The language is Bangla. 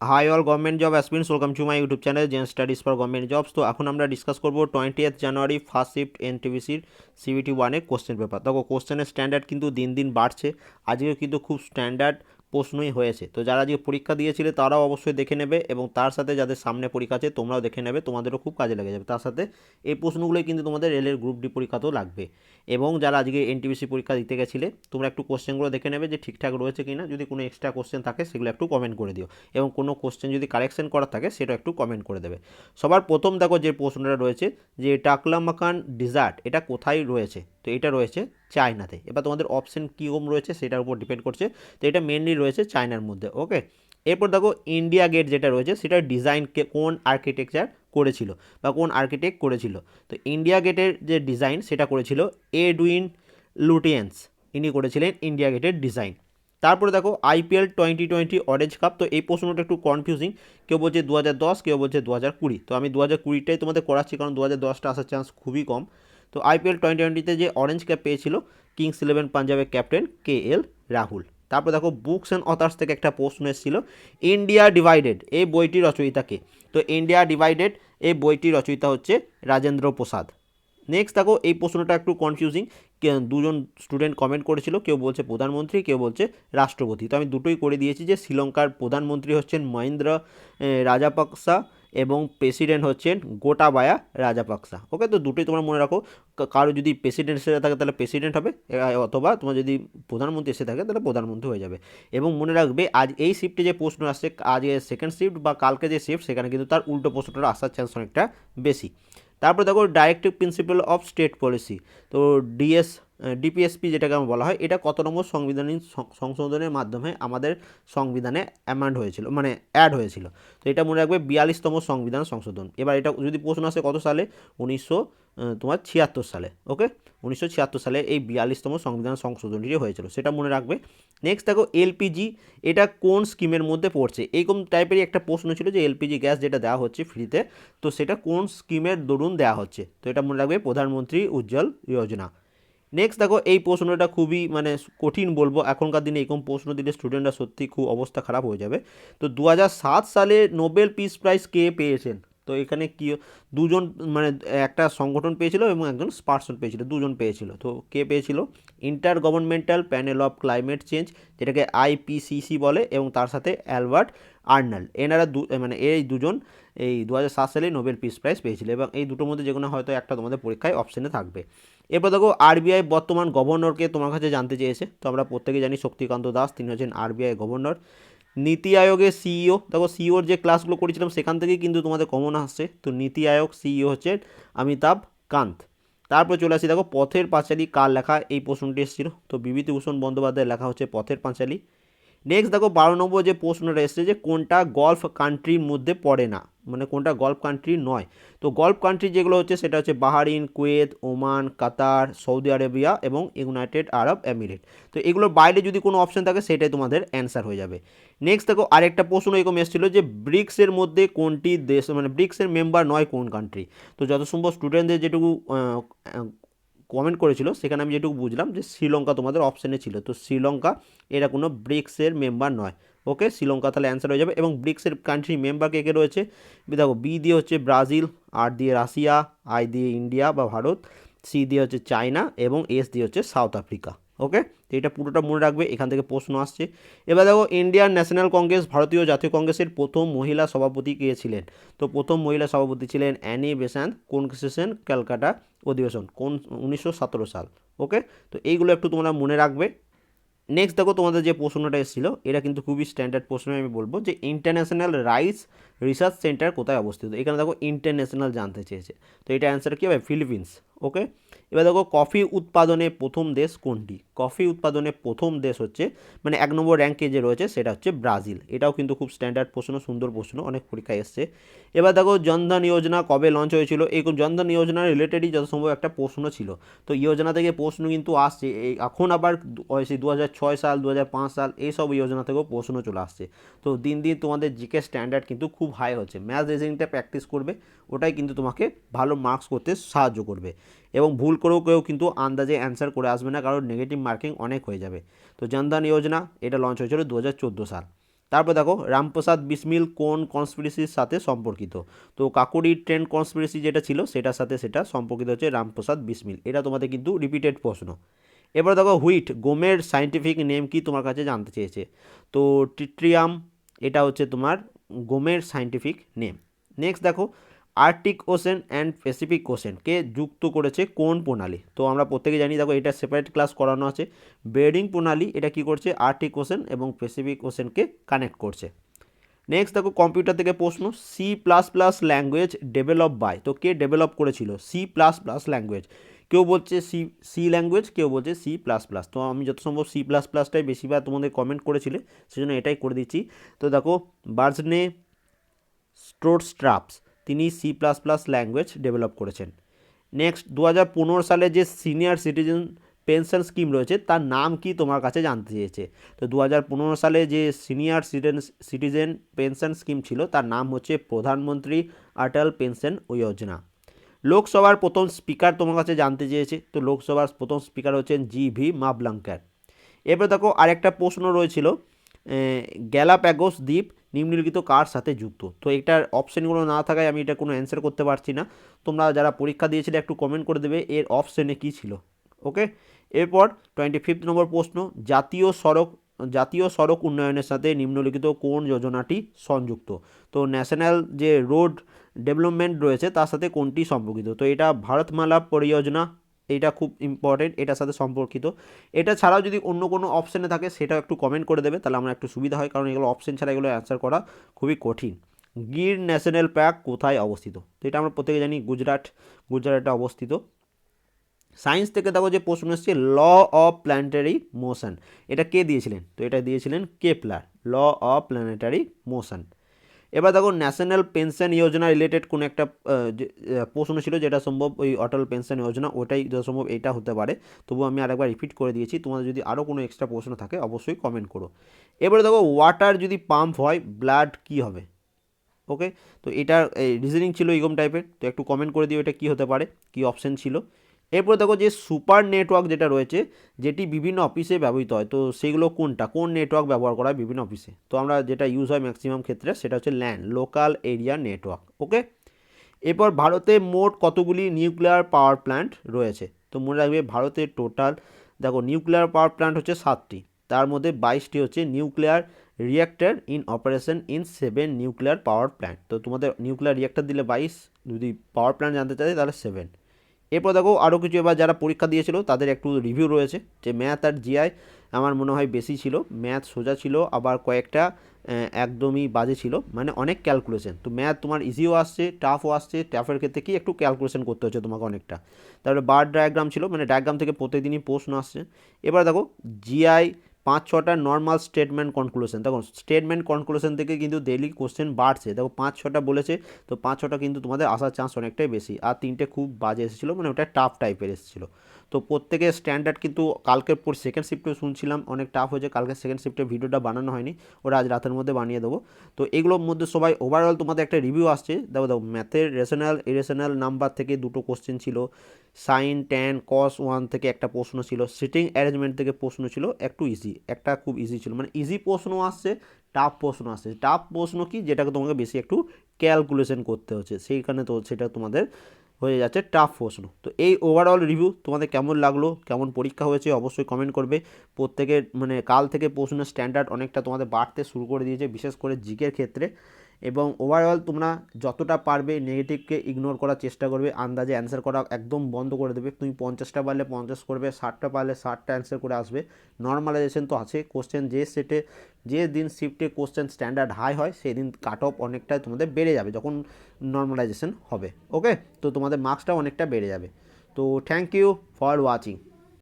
Hi all government job aspirants welcome to my YouTube channel Zen Studies for government jobs তো এখন আমরা ডিসকাস করব twenty eighth January first shift এনটিভিসির CBT ওয়ানে কোশ্চেন পেপার দেখো কোশ্চেনের স্ট্যান্ডার্ড কিন্তু দিন দিন বাড়ছে। আজকে কিন্তু খুব স্ট্যান্ডার্ড প্রশ্নই হয়েছে। তো যারা আজকে পরীক্ষা দিয়েছিলে তারাও অবশ্যই দেখে নেবে এবং তার সাথে যাদের সামনে পরীক্ষা আছে তোমরাও দেখে নেবে, তোমাদেরও খুব কাজে লেগে যাবে। তার সাথে এই প্রশ্নগুলোই কিন্তু তোমাদের রেলের গ্রুপ ডি পরীক্ষাতেও লাগবে। এবং যারা আজকে এনটিভিসি পরীক্ষা দিতে গেছিলে, তোমরা একটু কোশ্চেনগুলো দেখে নেবে যে ঠিকঠাক রয়েছে কি না যদি কোনো এক্সট্রা কোশ্চেন থাকে সেগুলো একটু কমেন্ট করে দিও। এবং কোনো কোশ্চেন যদি কারেকশন করার থাকে সেটা একটু কমেন্ট করে দেবে। সবার প্রথম দেখো যে প্রশ্নটা রয়েছে যে টাকলামাকান ডিজার্ট এটা কোথায় রয়েছে? তো এটা রয়েছে চায়নাতে। এবার তোমাদের অপশন কীরকম রয়েছে সেটার উপর ডিপেন্ড করছে। তো এটা মেনলি রয়েছে চায়নার মধ্যে ওকে এরপর দেখো ইন্ডিয়া গেট যেটা রয়েছে সেটার ডিজাইন কোন আর্কিটেকচার করেছিল বা কোন আর্কিটেক্ট করেছিল? তো ইন্ডিয়া গেটের যে ডিজাইন সেটা করেছিল এডুইন লুটিয়েন্স ইনি করেছিলেন ইন্ডিয়া গেটের ডিজাইন তারপরে দেখো IPL twenty twenty orange cap তো এই প্রশ্নটা একটু কনফিউজিং কেউ বলছে দু হাজার দশ, কেউ বলছে দু হাজার কুড়ি। তো আমি দু হাজার কুড়িটাই তোমাদের করাচ্ছি কারণ দু হাজার দশটা আসার চান্স খুবই কম। তো আইপিএল টোয়েন্টি টোয়েন্টিতে যে অরেঞ্জ ক্যাপ পেয়েছিল কিংস ইলেভেন পাঞ্জাবের ক্যাপ্টেন কে এল রাহুল তারপর দেখো বুকস অ্যান্ড অথার্স থেকে একটা প্রশ্ন এসেছিল ইন্ডিয়া ডিভাইডেড এই বইটির রচয়িতাকে তো ইন্ডিয়া ডিভাইডেড এই বইটির রচয়িতা হচ্ছে রাজেন্দ্র প্রসাদ। নেক্সট দেখো, এই প্রশ্নটা একটু কনফিউজিং দুজন স্টুডেন্ট কমেন্ট করেছিল, কেউ বলছে প্রধানমন্ত্রী, কেউ বলছে রাষ্ট্রপতি। তো আমি দুটোই করে দিয়েছি যে শ্রীলঙ্কার প্রধানমন্ত্রী হচ্ছেন মহেন্দ্র রাজাপাকসা এবং প্রেসিডেন্ট হচ্ছেন গোটাবায়া রাজাপাকসা। ওকে তো দুটোই তোমরা মনে রাখো কারও যদি প্রেসিডেন্ট এসে থাকে তাহলে প্রেসিডেন্ট হবে অথবা তোমার যদি প্রধানমন্ত্রী এসে থাকে তাহলে প্রধানমন্ত্রী হয়ে যাবে। এবং মনে রাখবে, আজ এই শিফটে যে প্রশ্ন আসছে আজ সেকেন্ড শিফট বা কালকে যে শিফট সেখানে কিন্তু তার উল্টো প্রশ্নটা আসার চান্স অনেকটা বেশি। তারপর দেখো directive principle of state policy তো ডিএস ডিপিএসপি যেটাকে আমার বলা হয়, এটা কত নম্বর সাংবিধানিক সংশোধনের মাধ্যমে আমাদের সংবিধানে অ্যামান্ড হয়েছিল মানে অ্যাড হয়েছিল। তো এটা মনে রাখবে বিয়াল্লিশতম সংবিধান সংশোধন। এবার এটা যদি প্রশ্ন আসে কত সালে? উনিশশো তোমার ছিয়াত্তর সালে, ওকে? উনিশশো ছিয়াত্তর সালে এই বিয়াল্লিশতম সংবিধান সংশোধনটি হয়েছিল, সেটা মনে রাখবে। নেক্সট দেখো, এলপিজি, এটা কোন স্কিমের মধ্যে পড়ছে? এইরকম টাইপেরই একটা প্রশ্ন ছিল যে এলপিজি গ্যাস যেটা দেওয়া হচ্ছে ফ্রিতে তো সেটা কোন স্কিমের দরুন দেওয়া হচ্ছে? তো এটা মনে রাখবে প্রধানমন্ত্রী উজ্জ্বল যোজনা। নেক্সট দেখো, এই প্রশ্নটা খুবই মানে কঠিন বলব। এখনকার দিনে এরকম প্রশ্ন দিলে স্টুডেন্টরা সত্যি খুব অবস্থা খারাপ হয়ে যাবে। তো দু হাজার সাত সালে নোবেল পিস প্রাইজ কে পেয়েছেন? তো এখানে কি দুজন মানে একটা সংগঠন পেয়েছিল এবং একজন পার্সন পেয়েছিল, দুজন পেয়েছিল। তো কে পেয়েছিল? Intergovernmental panel of climate change যেটাকে আইপিসিসি বলে এবং তার সাথে অ্যালবার্ট আর্নাল এনারা দু মানে এই দুজন এই দু হাজার সাত সালে নোবেল পিস প্রাইজ পেয়েছিল এবং এই দুটোর মধ্যে যে কোনো হয়তো একটা তোমাদের পরীক্ষায় অপশানে থাকবে। এরপর দেখো আরবিআই বর্তমান গভর্নরকে তোমার কাছে জানতে চেয়েছে। তো আমরা প্রত্যেকে জানি শক্তিকান্ত দাস, তিনি হচ্ছেন আরবিআই গভর্নর। নীতি আয়োগের সিইও দেখো সিইওর যে ক্লাসগুলো করেছিলাম সেখান থেকেই কিন্তু তোমাদের কমন আসছে। তো নীতি আয়োগ সিইও হচ্ছে অমিতাভ কান্ত। তারপর চলে আসি দেখো পথের পাঁচালী কার লেখা, এই প্রশ্নটি এসেছিল। তো বিভূতিভূষণ বন্দ্যোপাধ্যায়ের লেখা হচ্ছে পথের পাঁচালী। নেক্সট দেখো বারো নম্বর যে প্রশ্নটা এসছে যে কোনটা গলফ কান্ট্রির মধ্যে পড়ে না? মানে কোনটা গলফ কান্ট্রি নয়। তো গলফ কান্ট্রি যেগুলো হচ্ছে সেটা হচ্ছে Bahrain Kuwait Oman Qatar Saudi Arabia এবং ইউনাইটেড আরব এমিরেট তো এগুলোর বাইরে যদি কোনো অপশান থাকে সেটাই তোমাদের অ্যান্সার হয়ে যাবে। নেক্সট দেখো আরেকটা প্রশ্ন এরকম এসেছিল যে ব্রিক্সের মধ্যে কোনটি দেশ মানে ব্রিক্সের মেম্বার নয় কোন কান্ট্রি তো যত সম্ভব স্টুডেন্টদের যেটুকু কমেন্ট করেছিল, সেখানে আমি যেটুকু বুঝলাম যে শ্রীলঙ্কা তোমাদের অপশানে ছিল। তো শ্রীলঙ্কা এরা কোনো ব্রিক্সের মেম্বার নয়। ওকে শ্রীলঙ্কা তাহলে অ্যান্সার হয়ে যাবে এবং ব্রিক্সের কান্ট্রি মেম্বার কে কে রয়েছে? দেখো বি দিয়ে হচ্ছে ব্রাজিল আর দিয়ে রাশিয়া আই দিয়ে ইন্ডিয়া বা ভারত সি দিয়ে হচ্ছে চায়না এবং এস দিয়ে হচ্ছে সাউথ আফ্রিকা। ওকে তো এটা পুরোটা মনে রাখবে, এখান থেকে প্রশ্ন আসছে। এবার দেখো ইন্ডিয়ান ন্যাশনাল কংগ্রেস ভারতীয় জাতীয় কংগ্রেসের প্রথম মহিলা সভাপতি কে ছিলেন? তো প্রথম মহিলা সভাপতি ছিলেন অ্যানি বেসান্ত কোন সেশন ক্যালকাটা অধিবেশন, কোন উনিশশো সতেরো সাল। ওকে তো এইগুলো একটু তোমরা মনে রাখবে। নেক্সট দেখো, তোমাদের যে প্রশ্নটা এসেছিল, এটা কিন্তু খুবই স্ট্যান্ডার্ড প্রশ্ন আমি বলব, যে ইন্টারন্যাশনাল রাইস রিসার্চ সেন্টার কোথায় অবস্থিত? এখানে দেখো ইন্টারন্যাশনাল জানতে চেয়েছে। তো এটা অ্যান্সার কী হবে? ফিলিপিন্স ওকে এবার দেখো কফি উৎপাদনে প্রথম দেশ কোনটি? কফি উৎপাদনে প্রথম দেশ হচ্ছে মানে এক নম্বর র্যাঙ্কে যে রয়েছে সেটা হচ্ছে ব্রাজিল। এটাও কিন্তু খুব স্ট্যান্ডার্ড প্রশ্ন, সুন্দর প্রশ্ন, অনেক পরীক্ষায় এসছে। এবার দেখো জনধন যোজনা কবে লঞ্চ হয়েছিল? এই জনধন যোজনা রিলেটেডই যত সম্ভব একটা প্রশ্ন ছিল। তো যোজনা থেকে প্রশ্ন কিন্তু আসছে। এই এখন আবার সেই দু হাজার ছয় সাল দু হাজার পাঁচ সাল এইসব যোজনা থেকেও প্রশ্ন চলে আসছে। তো দিন দিন তোমাদের জিকে স্ট্যান্ডার্ড কিন্তু খুব হাই হচ্ছে। ম্যাথ রিজনিংটা প্র্যাকটিস করবে, ওটাই কিন্তু তোমাকে ভালো মার্কস করতে সাহায্য করবে। এবং ভুল করেও কেউ কিন্তু আন্দাজে অ্যান্সার করে আসবে না, কারণ নেগেটিভ মার্কিং অনেক হয়ে যাবে। তো জনধন যোজনা, এটা লঞ্চ হয়েছিল দু হাজার চোদ্দ সাল। তারপর দেখো, রামপ্রসাদ বিসমিল কোন কনস্পিরেসির সাথে সম্পর্কিত? তো কাকুরি ট্রেন কনস্পিরেসি যেটা ছিল, সেটার সাথে সেটা সম্পর্কিত হচ্ছে রামপ্রসাদ বিসমিল। এটা তোমাদের কিন্তু রিপিটেড প্রশ্ন। এবার দেখো, হুইট, গোমের সাইন্টিফিক নেম কি তোমার কাছে জানতে চেয়েছে? তো টিট্রিয়াম, এটা হচ্ছে তোমার গোমের সাইন্টিফিক নেম নেক্সট দেখো আর্কটিক ওশেন অ্যান্ড প্যাসিফিক ওশেনকে যুক্ত করেছে কোন প্রণালী? তো আমরা প্রত্যেকে জানি, দেখো, এটা সেপারেট ক্লাস করানো আছে। বেরিং প্রণালী, এটা কি করছে? আর্কটিক ওশেন এবং প্যাসিফিক ওশেনকে কানেক্ট করছে। নেক্সট দেখো কম্পিউটার থেকে প্রশ্ন C plus plus language develop by তো কে ডেভেলপ করেছিল? সি প্লাস প্লাস ল্যাঙ্গুয়েজ কেউ বলছে সি সি ল্যাঙ্গুয়েজ কেউ বলছে সি প্লাস প্লাস তো আমি যত সম্ভব সি প্লাস প্লাসটাই বেশিরভাগ তোমাদের কমেন্ট করেছিলে, সেজন্য এটাই করে দিচ্ছি। তো দেখো, বার্জনে স্ট্রাপস তিনি C plus plus language develop করেছেন। নেক্সট দু হাজার পনেরো সালে যে সিনিয়র সিটিজেন পেনশন স্কিম রয়েছে, তার নাম কি তোমার কাছে জানতে চেয়েছে? তো দু হাজার পনেরো সালে যে senior citizen citizen pension scheme ছিল, তার নাম হচ্ছে প্রধানমন্ত্রী অটল পেনশন যোজনা। লোকসভার প্রথম স্পিকার তোমার কাছে জানতে চেয়েছে, তো লোকসভার প্রথম স্পিকার হচ্ছেন জি ভি মাবলাঙ্কার এবার দেখো আরেকটা প্রশ্ন রয়েছিল গ্যালাপ্যাগোস দ্বীপ নিম্নলিখিত কার সাথে যুক্ত? তো এটার অপশানগুলো না থাকায় আমি এটা কোনো অ্যান্সার করতে পারছি না। তোমরা যারা পরীক্ষা দিয়েছিলে একটু কমেন্ট করে দেবে, এর অপশানে কী ছিল? ওকে এরপর টোয়েন্টি ফিফথ নম্বর প্রশ্ন, জাতীয় সড়ক জাতীয় সড়ক উন্নয়নের সাথে নিম্নলিখিত কোন যোজনাটি সংযুক্ত? তো ন্যাশনাল যে রোড ডেভেলপমেন্ট রয়েছে, তার সাথে কোনটি সম্পর্কিত? তো এটা ভারতমালা পরিযোজনা এটা খুব ইম্পর্টেন্ট এটার সাথে সম্পর্কিত। এটা ছাড়াও যদি অন্য কোনো অপশানে থাকে, সেটাও একটু কমেন্ট করে দেবে, তাহলে আমার একটু সুবিধা হয়, কারণ এগুলো অপশান ছাড়া এগুলো অ্যান্সার করা খুবই কঠিন। গির ন্যাশনাল পার্ক কোথায় অবস্থিত? তো এটা আমরা প্রত্যেকে জানি, গুজরাট, গুজরাটে অবস্থিত। সায়েন্স থেকে দেখো যে প্রশ্ন এসছে ল অফ প্ল্যানেটারি মোশন এটা কে দিয়েছিলেন? তো এটা দিয়েছিলেন Kepler law of planetary motion এবার দেখো ন্যাশনাল পেনশন যোজনা রিলেটেড কোনো একটা প্রশ্ন ছিল যেটা সম্ভব ওই অটল পেনশন যোজনা ওটাই সম্ভব এটা হতে পারে। তবু আমি আরেকবার রিপিট করে দিয়েছি, তোমাদের যদি আরও কোনো এক্সট্রা প্রশ্ন থাকে অবশ্যই কমেন্ট করো। এবারে দেখো ওয়াটার যদি পাম্প হয় ব্লাড কি হবে? ওকে তো এটার রিজনিং ছিল ইগম টাইপের তো একটু কমেন্ট করে দিও এটা কী হতে পারে, কী অপশান ছিল। এরপর দেখো যে সুপার নেটওয়ার্ক যেটা রয়েছে, যেটি বিভিন্ন অফিসে ব্যবহৃত হয়, তো সেগুলো কোনটা? কোন নেটওয়ার্ক ব্যবহার করা হয় বিভিন্ন অফিসে তো আমরা যেটা ইউজ হয় ম্যাক্সিমাম ক্ষেত্রে সেটা হচ্ছে LAN local area network okay এরপর ভারতে মোট কতগুলি নিউক্লিয়ার পাওয়ার প্ল্যান্ট রয়েছে? তো মনে রাখবে ভারতে টোটাল দেখো নিউক্লিয়ার পাওয়ার প্ল্যান্ট হচ্ছে সাতটি, তার মধ্যে বাইশটি হচ্ছে nuclear reactor in operation in seven nuclear power plant তো তোমাদের নিউক্লিয়ার রিয়াক্টার দিলে বাইশ, যদি পাওয়ার প্ল্যান্ট জানতে চাই তাহলে সেভেন এরপর দেখো আরও কিছু, এবার যারা পরীক্ষা দিয়েছিল, তাদের একটু রিভিউ রয়েছে, যে ম্যাথ আর জিআই আমার মনে হয় বেশি ছিল। ম্যাথ সোজা ছিল, আবার কয়েকটা একদমই বাজে ছিল মানে অনেক ক্যালকুলেশন তো ম্যাথ তোমার ইজিও আসছে টাফও আসছে টাফের ক্ষেত্রে কি একটু ক্যালকুলেশন করতে হচ্ছে তোমাকে অনেকটা। তারপরে বার ডায়াগ্রাম ছিল মানে ডায়াগ্রাম থেকে প্রত্যেকদিনই প্রশ্ন আসছে। এবার দেখো জিআই পাঁচ, ছটা নর্মাল স্টেটমেন্ট কনক্লুশন দেখো স্টেটমেন্ট কনক্লুশন থেকে কিন্তু ডেলি কোশ্চেন বাড়ছে। দেখো, পাঁচ, ছটা বলেছে, তো পাঁচ, ছটা কিন্তু তোমাদের আসার চান্স অনেকটাই বেশি। আর তিনটে খুব বাজে এসেছিল মানে ওটা টাফ টাইপের এসেছিল। তো প্রত্যেকের স্ট্যান্ডার্ড কিন্তু কালকের পর সেকেন্ড শিফটে শুনছিলাম, অনেক টাফ হয়েছে কালকে সেকেন্ড শিফটে ভিডিওটা বানানো হয়নি, ওরা আজ রাতের মধ্যে বানিয়ে দেবো। তো এগুলোর মধ্যে সবাই ওভারঅল তোমাদের একটা রিভিউ আসছে, দেখো দেখো ম্যাথের রেশনাল ইরেশনাল নাম্বার থেকে দুটো কোশ্চেন ছিল সাইন ট্যান কস ওয়ান থেকে একটা প্রশ্ন ছিল সিটিং অ্যারেঞ্জমেন্ট থেকে প্রশ্ন ছিল, একটু ইজি একটা খুব ইজি ছিল। মানে ইজি প্রশ্ন আসছে টাফ প্রশ্ন আসছে। টাফ প্রশ্ন কি? যেটাকে তোমাকে বেশি একটু ক্যালকুলেশন করতে হচ্ছে, সেইখানে তো সেটা তোমাদের হয়ে যাচ্ছে টাফ প্রশ্ন। তো এই ওভারঅল রিভিউ তোমাদের কেমন লাগল, কেমন পরীক্ষা হয়েছে অবশ্যই কমেন্ট করবে। প্রত্যেকের মানে কাল থেকে প্রশ্নের স্ট্যান্ডার্ড অনেকটা তোমাদের বাড়তে শুরু করে দিয়েছে, বিশেষ করে জিকের ক্ষেত্রে। এবং ওভারঅল তোমরা যতটা পারবে নেগেটিভকে ইগনোর করার চেষ্টা করবে, আন্দাজে অ্যান্সার করা একদম বন্ধ করে দেবে। তুমি পঞ্চাশটা পারলে পঞ্চাশ করবে, ষাটটা পারলে ষাটটা অ্যান্সার করে আসবে। নর্মালাইজেশন তো আছে কোশ্চেন যে সেটে যে দিন শিফটে কোশ্চেন স্ট্যান্ডার্ড হাই হয় সেই দিন কাট অফ অনেকটাই তোমাদের বেড়ে যাবে যখন নর্মালাইজেশন হবে। ওকে তো তোমাদের মার্কসটাও অনেকটা বেড়ে যাবে। তো থ্যাংক ইউ ফর ওয়াচিং